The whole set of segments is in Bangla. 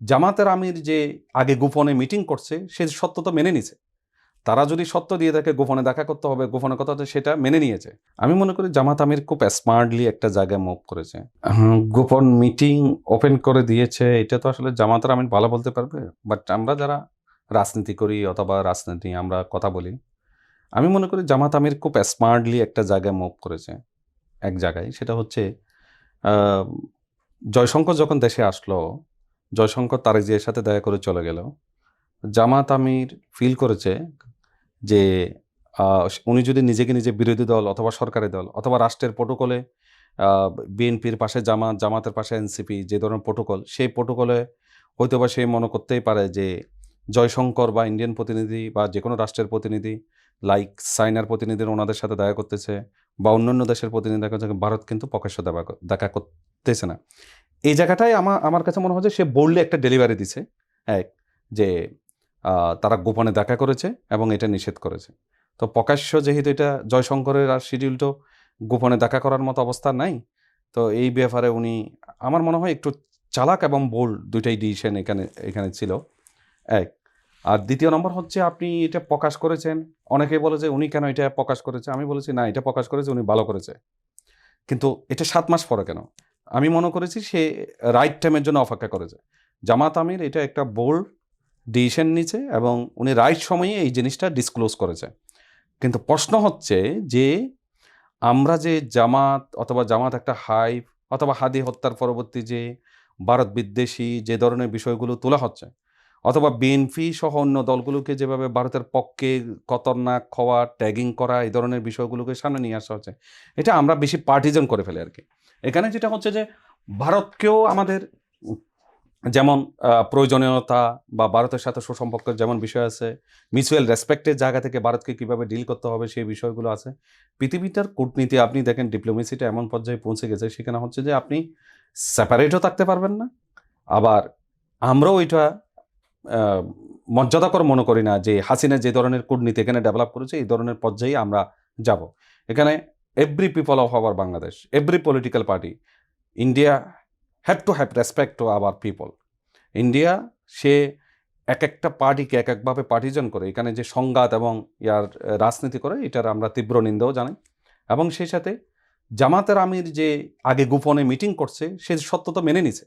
জামাতের আমির যে আগে গোপনে মিটিং করছে, সে সত্য তো মেনে নিছে তারা যদি সত্য দিয়ে থাকে গোপনে দেখা করতে হবে, গোপনে কথা সেটা মেনে নিয়েছে। আমি মনে করি জামাত আমির খুব স্মার্টলি একটা জায়গায় মুভ করেছে। গোপন মিটিং ওপেন করে দিয়েছে, এটা তো আসলে জামাতের আমির ভালো বলতে পারবে। বাট আমরা যারা রাজনীতি করি অথবা রাজনীতি আমরা কথা বলি, আমি মনে করি জামাত আমির খুব স্মার্টলি একটা জায়গায় মুভ করেছে। এক জায়গায়, সেটা হচ্ছে জয়শঙ্কর যখন দেশে আসলো জয়শঙ্কর তারেক জিয়ার সাথে দেখা করে চলে গেল। জামাত আমির ফিল করেছে যে উনি যদি নিজেকে নিজে বিরোধী দল অথবা সরকারি দল অথবা রাষ্ট্রের প্রোটোকলে বিএনপির পাশে জামাত, জামাতের পাশে এনসিপি যে ধরনের প্রোটোকল, সেই প্রোটোকলে হয়তো বা সে মনে করতেই পারে যে, জয়শঙ্কর বা ইন্ডিয়ান প্রতিনিধি বা যে কোনো রাষ্ট্রের প্রতিনিধি লাইক চাইনার প্রতিনিধির ওনাদের সাথে দেখা করতেছে বা অন্যান্য দেশের প্রতিনিধি দেখা ভারত কিন্তু প্রকাশ্য দেখা দেখা করতেছে না। এই জায়গাটাই আমার আমার কাছে মনে হচ্ছে সে বললে একটা ডেলিভারি দিছে, এক, যে তারা গোপনে দেখা করেছে এবং এটা নিষেধ করেছে। তো প্রকাশ্য যেহেতু এটা জয়শঙ্করের আর শিডিউল তো গোপনে দেখা করার মতো অবস্থা নাই, তো এই ব্যাপারে উনি, আমার মনে হয় একটু চালাক এবং বোল্ড দুইটাই ডিসিশন এখানে এখানে ছিল। এক, আর দ্বিতীয় নম্বর হচ্ছে আপনি এটা প্রকাশ করেছেন অনেকে বলে যে উনি কেন এটা প্রকাশ করেছে? আমি বলেছি না, এটা প্রকাশ করেছে, উনি ভালো করেছে। কিন্তু এটা সাত মাস পরে কেন? আমি মনে করেছি সে রাইট টাইমের জন্য অপেক্ষা করেছে। জামাত আমির এটা একটা বোল্ড ডিসিশন নিছে এবং উনি রাইট সময়ে এই জিনিসটা ডিসক্লোজ করেছে। কিন্তু প্রশ্ন হচ্ছে যে আমরা যে জামাত অথবা জামাত একটা হাইপ অথবা হাদি হত্যার পরবর্তী যে ভারত বিদ্বেষী যে ধরনের বিষয়গুলো তোলা হচ্ছে অথবা বিএনপি সহ অন্য দলগুলোকে যেভাবে ভারতের পক্ষে খতরনাক খাওয়া ট্যাগিং করা, এই ধরনের বিষয়গুলোকে সামনে নিয়ে আসা হচ্ছে, এটা আমরা বেশি পার্টিজন করে ফেলে আর কি। এখানে যেটা হচ্ছে যে ভারতকেও আমাদের যেমন প্রয়োজনীয়তা বা ভারতের সাথে সুসম্পর্কের যেমন বিষয় আছে মিউচুয়াল রেসপেক্টের জায়গা থেকে ভারতকে কীভাবে ডিল করতে হবে সেই বিষয়গুলো আছে। পৃথিবীটার কূটনীতি, আপনি দেখেন ডিপ্লোমেসিটা এমন পর্যায়ে পৌঁছে গেছে, সেখানে হচ্ছে যে আপনি সেপারেটও থাকতে পারবেন না। আবার আমরাও ওইটা মর্যাদাকর মনে করি না যে হাসিনা যে ধরনের কূটনীতি এখানে ডেভেলপ করেছে, এই ধরনের পর্যায়ে আমরা যাব। এখানে every people of our Bangladesh every political party India have to have respect to our people India say এক একটা পার্টিকে এক একভাবে পার্টিজন করে, এখানে যে সংঘাত এবং ইয়ার রাজনীতি করে, এটার আমরা তীব্র নিন্দাও জানাই। এবং সেই সাথে জামাতের আমির যে আগে গোপনে মিটিং করছে, সে সত্য তো মেনে নিছে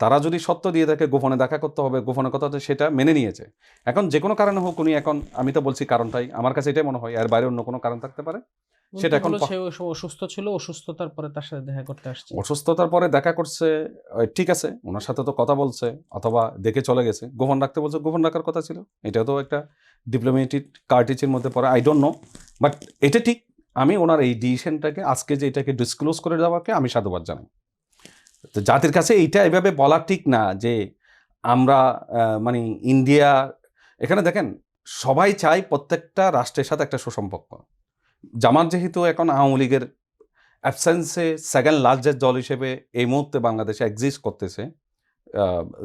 তারা যদি সত্য দিয়ে থাকে গোপনে দেখা করতে হবে, গোপনে কথা সেটা মেনে নিয়েছে। এখন যে কোনো কারণে হোক, উনি এখন, আমি তো বলছি কারণটাই, আমার কাছে এটাই মনে হয়, এর বাইরে অন্য কোনো কারণ থাকতে পারে। সেটা এখন সে অসুস্থ ছিল অসুস্থতার পরে তার সাথে দেখা করতে আসছে। অসুস্থতার পরে দেখা করছে ঠিক আছে ওনার সাথে তো কথা বলছে অথবা দেখে চলে গেছে। গোপন রাখতে বলছে গোপন রাখার কথা ছিল। এটা তো একটা ডিপ্লোমেটিক কার্টিচের মধ্যে পড়ে আই ডোন্ট নো বাট এটা ঠিক। আমি ওনার এই ডিসিশনটাকে আজকে যে এটাকে ডিসক্লোজ করে দেওয়াকে আমি সাধুবাদ জানাই। তো জাতির কাছে এইটা এভাবে বলা ঠিক না যে আমরা মানে ইন্ডিয়া এখানে দেখেন সবাই চায় প্রত্যেকটা রাষ্ট্রের সাথে একটা সুসম্পর্ক। জামাত যেহেতু এখন আওয়ামী লীগের অ্যাবসেন্সে সেকেন্ড লার্জেস্ট দল হিসেবে এই মুহূর্তে বাংলাদেশে এক্সিস্ট করতেছে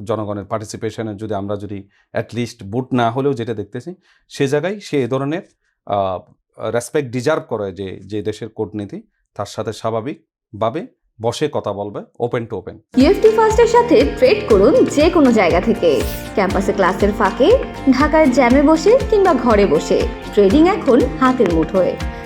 জনগণের পার্টিসিপেশনে যদি আমরা যদি অ্যাটলিস্ট বুট না হলেও যেটা দেখতেছি, সে জায়গায় সে এ ধরনের রেসপেক্ট ডিজার্ভ করে যে যে দেশের কূটনীতি, তার সাথে স্বাভাবিকভাবে বসে কথা বলবে ওপেন টু ওপেন ইউএফটি ফার্স্টের সাথে ট্রেড করুন যে কোনো জায়গা থেকে। ক্যাম্পাসে ক্লাসের ফাঁকে ঢাকার জ্যামে বসে কিংবা ঘরে বসে। ট্রেডিং এখন হাতের মুঠোয়।